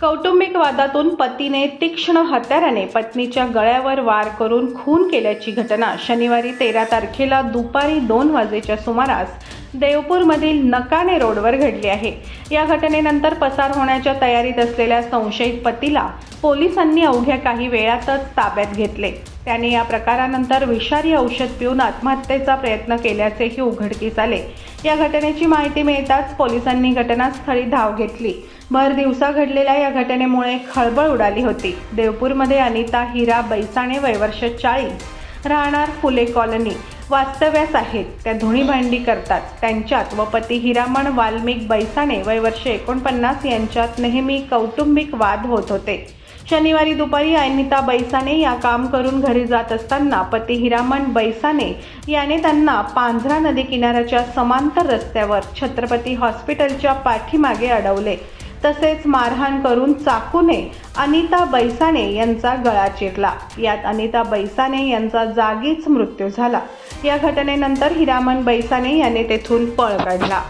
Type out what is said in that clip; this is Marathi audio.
कौटुंबिक वादातून पतीने तीक्ष्ण हत्याराने पत्नीच्या गळ्यावर वार करून खून केल्याची घटना शनिवारी तेरा तारखेला दुपारी दोन वाजेच्या सुमारास देवपूरमधील नकाने रोडवर घडली आहे. या घटनेनंतर पसार होण्याच्या तयारीत असलेल्या संशयित पतीला पोलिसांनी अवघ्या काही वेळातच ताब्यात घेतले. त्याने या प्रकारानंतर विषारी औषध पिऊन आत्महत्येचा प्रयत्न केल्याचेही उघडकीस आले. या घटनेची माहिती मिळताच पोलिसांनी घटनास्थळी धाव घेतली. भर दिवसा घडलेल्या या घटनेमुळे खळबळ उडाली होती. देवपूरमध्ये अनिता हिरा बैसाणे वयवर्ष चाळीस. राहणार फुले कॉलनी. वास्तव्यास आहेत. त्या धुणी भांडी करतात. त्यांच्यात व पती हिरामण वाल्मिक बैसाणे वयवर्ष एकोणपन्नास यांच्यात नेहमी कौटुंबिक वाद होत होते. शनिवारी दुपारी अनिता बैसाने या काम करून घरी जात असताना पती हिरामण बैसाने याने त्यांना पांझरा नदी किनाऱ्याच्या समांतर रस्त्यावर छत्रपती हॉस्पिटलच्या पाठीमागे अडवले. तसेच मारहाण करून चाकूने अनिता बैसाणे यांचा गळा चिरला. यात अनिता बैसाणे यांचा जागीच मृत्यू झाला. या घटनेनंतर हिरामन बैसाने याने तेथून पळ काढला.